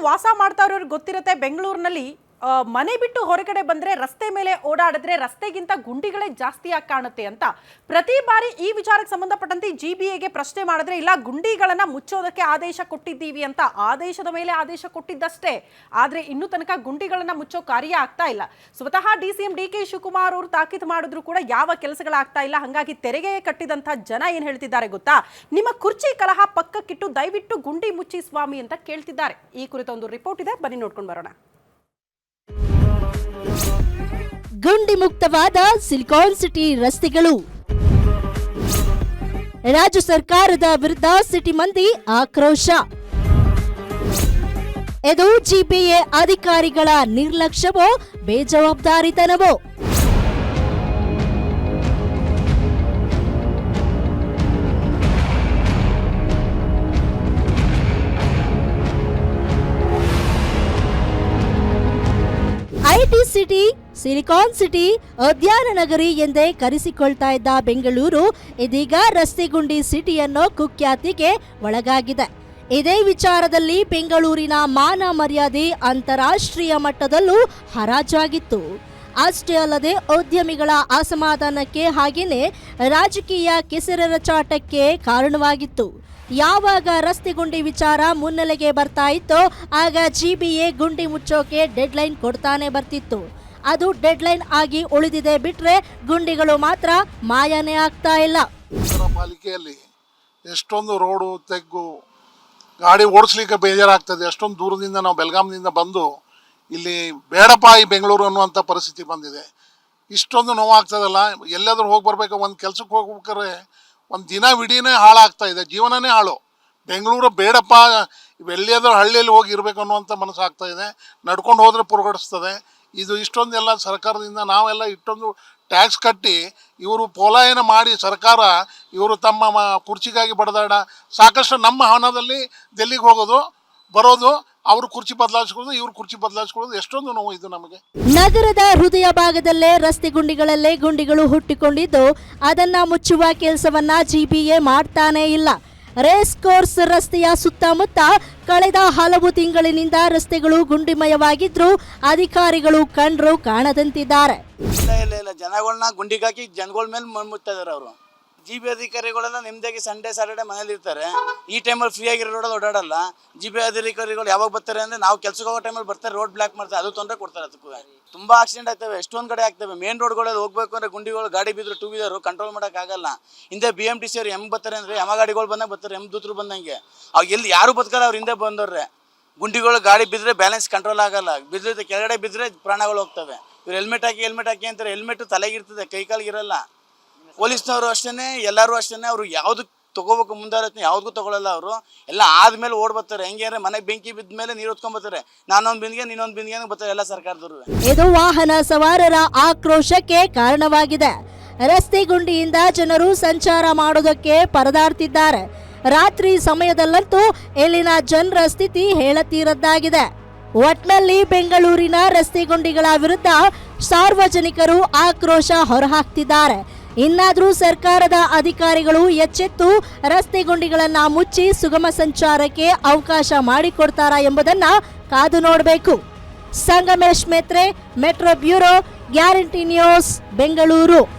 ವಾಸ ಮಾಡ್ತಾ ಇರೋರಿಗೆ ಗೊತ್ತಿರುತ್ತೆ. ಬೆಂಗಳೂರಿನಲ್ಲಿ ಮನೆ ಬಿಟ್ಟು ಹೊರಗಡೆ ಬಂದ್ರೆ ರಸ್ತೆ ಮೇಲೆ ಓಡಾಡಿದ್ರೆ ರಸ್ತೆಗಿಂತ ಗುಂಡಿಗಳೇ ಜಾಸ್ತಿ ಆಗಿ ಕಾಣುತ್ತೆ ಅಂತ. ಪ್ರತಿ ಬಾರಿ ಈ ವಿಚಾರಕ್ಕೆ ಸಂಬಂಧಪಟ್ಟಂತೆ ಜಿ ಬಿ ಎಗೆ ಪ್ರಶ್ನೆ ಮಾಡಿದ್ರೆ, ಇಲ್ಲ, ಗುಂಡಿಗಳನ್ನ ಮುಚ್ಚೋದಕ್ಕೆ ಆದೇಶ ಕೊಟ್ಟಿದ್ದೀವಿ ಅಂತ. ಆದೇಶದ ಮೇಲೆ ಆದೇಶ ಕೊಟ್ಟಿದ್ದಷ್ಟೇ. ಆದ್ರೆ ಇನ್ನೂ ತನಕ ಗುಂಡಿಗಳನ್ನ ಮುಚ್ಚೋ ಕಾರ್ಯ ಆಗ್ತಾ ಇಲ್ಲ. ಸ್ವತಃ D C M D K Shivakumar ಅವರು ತಾಕೀತು ಮಾಡಿದ್ರು ಕೂಡ ಯಾವ ಕೆಲಸಗಳಾಗ್ತಾ ಇಲ್ಲ. ಹಾಗಾಗಿ ತೆರಿಗೆ ಕಟ್ಟಿದಂತ ಜನ ಏನ್ ಹೇಳ್ತಿದ್ದಾರೆ ಗೊತ್ತಾ? ನಿಮ್ಮ ಕುರ್ಚಿ ಕಲಹ ಪಕ್ಕಕ್ಕಿಟ್ಟು ದಯವಿಟ್ಟು ಗುಂಡಿ ಮುಚ್ಚಿ ಸ್ವಾಮಿ ಅಂತ ಕೇಳ್ತಿದ್ದಾರೆ. ಈ ಕುರಿತ ಒಂದು ರಿಪೋರ್ಟ್ ಇದೆ. ಬನ್ನಿ ನೋಡ್ಕೊಂಡು ಬರೋಣ. ಗುಂಡಿ ಮುಕ್ತವಾದ ಸಿಲಿಕಾನ್ ಸಿಟಿ ರಸ್ತೆಗಳು. ರಾಜ್ಯ ಸರ್ಕಾರದ ವಿರುದ್ಧ ಸಿಟಿ ಮಂದಿ ಆಕ್ರೋಶ. ಇದು ಜಿಪಿಎ ಅಧಿಕಾರಿಗಳ ನಿರ್ಲಕ್ಷ್ಯವೋ, ಬೇಜವಾಬ್ದಾರಿತನವೋ? ಸಿಟಿ, ಸಿಲಿಕಾನ್ ಸಿಟಿ ಉದ್ಯಾನ ನಗರಿ ಎಂದೇ ಕರೆಸಿಕೊಳ್ತಾ ಇದ್ದ ಬೆಂಗಳೂರು ಇದೀಗ ರಸ್ತೆಗುಂಡಿ ಸಿಟಿ ಅನ್ನೋ ಕುಖ್ಯಾತಿಗೆ ಒಳಗಾಗಿದೆ. ಇದೇ ವಿಚಾರದಲ್ಲಿ ಬೆಂಗಳೂರಿನ ಮಾನ ಮರ್ಯಾದೆ ಅಂತಾರಾಷ್ಟ್ರೀಯ ಮಟ್ಟದಲ್ಲೂ ಹರಾಜಾಗಿತ್ತು. ಅಷ್ಟೇ ಅಲ್ಲದೆ ಉದ್ಯಮಿಗಳ ಅಸಮಾಧಾನಕ್ಕೆ ಹಾಗೆಯೇ ರಾಜಕೀಯ ಕೆಸರೆರಚಾಟಕ್ಕೆ ಕಾರಣವಾಗಿತ್ತು. ಯಾವಾಗ ರಸ್ತೆ ಗುಂಡಿ ವಿಚಾರ ಮುನ್ನೆಲೆಗೆ ಬರ್ತಾ ಇತ್ತೋ, ಆಗ ಎ ಗುಂಡಿ ಮುಚ್ಚೋಕೆ ಡೆಡ್ಲೈನ್ ಕೊಡ್ತಾನೆ ಬರ್ತಿತ್ತು. ಅದು ಡೆಡ್ಲೈನ್ ಆಗಿ ಉಳಿದಿದೆ ಬಿಟ್ರೆ ಗುಂಡಿಗಳು ಮಾತ್ರ ಮಾಯನೇ ಆಗ್ತಾ ಇಲ್ಲ. ಪಾಲಿಕೆಯಲ್ಲಿ ಎಷ್ಟೊಂದು ರೋಡು, ತೆಗ್ಗು, ಗಾಡಿ ಓಡಿಸ್ಲಿಕ್ಕೆ ಬೇಜಾರಾಗ್ತದೆ. ಎಷ್ಟೊಂದು ದೂರದಿಂದ ನಾವು ಬೆಳಗಾಂನಿಂದ ಬಂದು ಇಲ್ಲಿ ಬೇಡಪ್ಪ ಈ ಬೆಂಗಳೂರು ಅನ್ನುವಂಥ ಪರಿಸ್ಥಿತಿ ಬಂದಿದೆ. ಇಷ್ಟೊಂದು ನೋವಾಗ್ತದಲ್ಲ, ಎಲ್ಲಾದರೂ ಹೋಗಿ ಬರ್ಬೇಕು, ಒಂದು ಕೆಲಸಕ್ಕೆ ಹೋಗ್ಬೇಕಾದ್ರೆ ಒಂದು ದಿನ ಇಡೀನೇ ಹಾಳಾಗ್ತಾ ಇದೆ, ಜೀವನನೇ ಹಾಳು. ಬೆಂಗಳೂರು ಬೇಡಪ್ಪ ಇವೆಲ್ಲಿಯಾದರೂ ಹಳ್ಳಿಯಲ್ಲಿ ಹೋಗಿ ಇರಬೇಕು ಅನ್ನುವಂಥ ಮನಸ್ಸಾಗ್ತಾ ಇದೆ, ನಡ್ಕೊಂಡು ಹೋದರೆ ಪುರುಗಡಿಸ್ತದೆ. ಇದು ಇಷ್ಟೊಂದೆಲ್ಲ ಸರ್ಕಾರದಿಂದ ನಾವೆಲ್ಲ ಇಷ್ಟೊಂದು ಟ್ಯಾಕ್ಸ್ ಕಟ್ಟಿ ಇವರು ಪೋಲಾಯನ ಮಾಡಿ ಸರ್ಕಾರ ಇವರು ತಮ್ಮ ಕುರ್ಚಿಗಾಗಿ ಬಡದಾಡ, ಸಾಕಷ್ಟು ನಮ್ಮ ಹಣದಲ್ಲಿ ಡೆಲ್ಲಿಗೆ ಹೋಗೋದು, ಬರೋದು ಅವರು ಕುರ್ಚಿ ಬದಲಾಯಿಸ್ಕೊಳ್ಳೋದು ಇವ್ರು ಕುರ್ಚಿ ಬದಲಾಯಿಸ್ಕೊಳ್ಳೋದು ಎಷ್ಟೊಂದು ನೋವು ಇದು ನಮಗೆ. ನಗರದ ಹೃದಯ ಭಾಗದಲ್ಲೇ ರಸ್ತೆ ಗುಂಡಿಗಳಲ್ಲೇ ಗುಂಡಿಗಳು ಹುಟ್ಟಿಕೊಂಡಿದ್ದು ಅದನ್ನ ಮುಚ್ಚುವ ಕೆಲಸವನ್ನ ಜಿಬಿಎ ಮಾಡ್ತಾನೇ ಇಲ್ಲ. ರೇಸ್ ಕೋರ್ಸ್ ರಸ್ತೆಯ ಸುತ್ತಮುತ್ತ ಕಳೆದ ಹಲವು ತಿಂಗಳಿನಿಂದ ರಸ್ತೆಗಳು ಗುಂಡಿಮಯವಾಗಿದ್ರು ಅಧಿಕಾರಿಗಳು ಕಂಡ್ರು ಕಾಣದಂತಿದ್ದಾರೆ. ಇಲ್ಲ ಇಲ್ಲ ಇಲ್ಲ. ಜನಗಳನ್ನ ಗುಂಡಿಗಾಕಿ ಜನಗಳ ಮೇಲೆ ಮುಚ್ತಾ ಇದಾರೆ ಅವರು. ಜಿ ಬಿ ಅಧಿಕಾರಿಗಳೆಲ್ಲ ನಿಮ್ದಾಗಿ ಸಂಡೇ ಸಾಟರ್ಡೆ ಮನೇಲಿ ಇರ್ತಾರೆ. ಈ ಟೈಮಲ್ಲಿ ಫ್ರೀ ಆಗಿರೋ ರೋಡಲ್ಲಿ ಓಡಾಡಲ್ಲ. ಜಿ ಬಿ ಅಧಿಕಾರಿಗಳು ಯಾವಾಗ ಬರ್ತಾರೆ ಅಂದ್ರೆ ನಾವು ಕೆಲ್ಸಕ್ಕೆ ಹೋಗೋ ಟೈಮಲ್ಲಿ ಬರ್ತಾರೆ ರೋಡ್ ಬ್ಲಾಕ್ ಮಾಡ್ತಾರೆ, ಅದು ತೊಂದರೆ ಕೊಡ್ತಾರೆ ಅದಕ್ಕೂ. ತುಂಬಾ ಆಕ್ಸಿಡೆಂಟ್ ಆಗ್ತವೆ, ಎಷ್ಟೊಂದು ಕಡೆ ಆಗ್ತವೆ. ಮೇನ್ ರೋಡ್ಗಳಲ್ಲಿ ಹೋಗ್ಬೇಕು ಅಂದ್ರೆ ಗುಂಡಿಗಳು, ಗಾಡಿ ಬಿದ್ರು ಟೂ ವೀಲರ್ ಕಂಟ್ರೋಲ್ ಮಾಡೋಕ್ಕಾಗಲ್ಲ ಹಿಂದೆ ಬಿ ಎಂ ಟಿ ಸಿ ಅವ್ರು ಹೆಂಗ್ ಬರ್ತಾರೆ ಅಂದ್ರೆ, ಯಮ ಗಾಡಿಗಳು ಬಂದಾಗ ಬರ್ತಾರೆ ಎಂ ದೂತರು ಬಂದಂಗೆ. ಅವಾಗ ಎಲ್ಲಿ ಯಾರು ಬದುಕಲ್ಲ, ಅವ್ರ ಹಿಂದೆ ಬಂದವ್ರೆ. ಗುಂಡಿಗಳು, ಗಾಡಿ ಬಿದ್ದರೆ ಬ್ಯಾಲೆನ್ಸ್ ಕಂಟ್ರೋಲ್ ಆಗಲ್ಲ. ಬಿದ್ದರೆ ಕೆಳಗಡೆ ಬಿದ್ದರೆ ಪ್ರಾಣಗಳು ಹೋಗ್ತವೆ. ಇವ್ರು ಹೆಲ್ಮೆಟ್ ಹಾಕಿ ಹೆಲ್ಮೆಟ್ ಹಾಕಿ ಅಂತಾರೆ ಹೆಲ್ಮೆಟ್ ತಲೆಗಿರ್ತದೆ ಕೈ ಕಾಲಿಗೆ ಇರಲ್ಲ. ಪೊಲೀಸ್ನವರು ಅಷ್ಟೇ ಎಲ್ಲರೂ ಅಷ್ಟೇ ಅವರು ಯಾವುದಕ್ಕೆ ತಗೋಬೇಕು ಮುಂದಾಲೋಚನೆ ಯಾವುದಕ್ಕೂ ತಗೊಳ್ಳಲ್ಲ ಅವರು. ಎಲ್ಲ ಆದ್ಮೇಲೆ ಓಡ್ ಬರ್ತಾರೆ. ಹೆಂಗೆ ಅಂದ್ರೆ ಮನೆಗೆ ಬೆಂಕಿ ಬಿದ್ದ ಮೇಲೆ ನೀರು ಹೊತ್ಕೊಂಡ್ಬರ್ತಾರೆ ನಾನೊಂದು ಬಿಂದಿಗೆ, ನೀನೊಂದು ಬಿಂದಿಗೆ ಬರ್ತಾರೆ ಎಲ್ಲ ಸರ್ಕಾರದವರು. ಇದು ವಾಹನ ಸವಾರರ ಆಕ್ರೋಶಕ್ಕೆ ಕಾರಣವಾಗಿದೆ. ರಸ್ತೆ ಗುಂಡಿಯಿಂದ ಜನರು ಸಂಚಾರ ಮಾಡೋದಕ್ಕೆ ಪರದಾಡ್ತಿದ್ದಾರೆ. ರಾತ್ರಿ ಸಮಯದಲ್ಲಂತೂ ಇಲ್ಲಿನ ಜನರ ಸ್ಥಿತಿ ಹೇಳತೀರದ್ದಾಗಿದೆ. ಒಟ್ನಲ್ಲಿ ಬೆಂಗಳೂರಿನ ರಸ್ತೆ ಗುಂಡಿಗಳ ವಿರುದ್ಧ ಸಾರ್ವಜನಿಕರು ಆಕ್ರೋಶ ಹೊರಹಾಕ್ತಿದ್ದಾರೆ. ಇನ್ನಾದ್ರೂ ಸರ್ಕಾರದ ಅಧಿಕಾರಿಗಳು ಎಚ್ಚೆತ್ತು ರಸ್ತೆ ಗುಂಡಿಗಳನ್ನು ಮುಚ್ಚಿ ಸುಗಮ ಸಂಚಾರಕ್ಕೆ ಅವಕಾಶ ಮಾಡಿಕೊಡ್ತಾರಾ ಎಂಬುದನ್ನ ಕಾದು ನೋಡಬೇಕು. Sangamesh Metre, metro bureau, guarantee news, Bengaluru.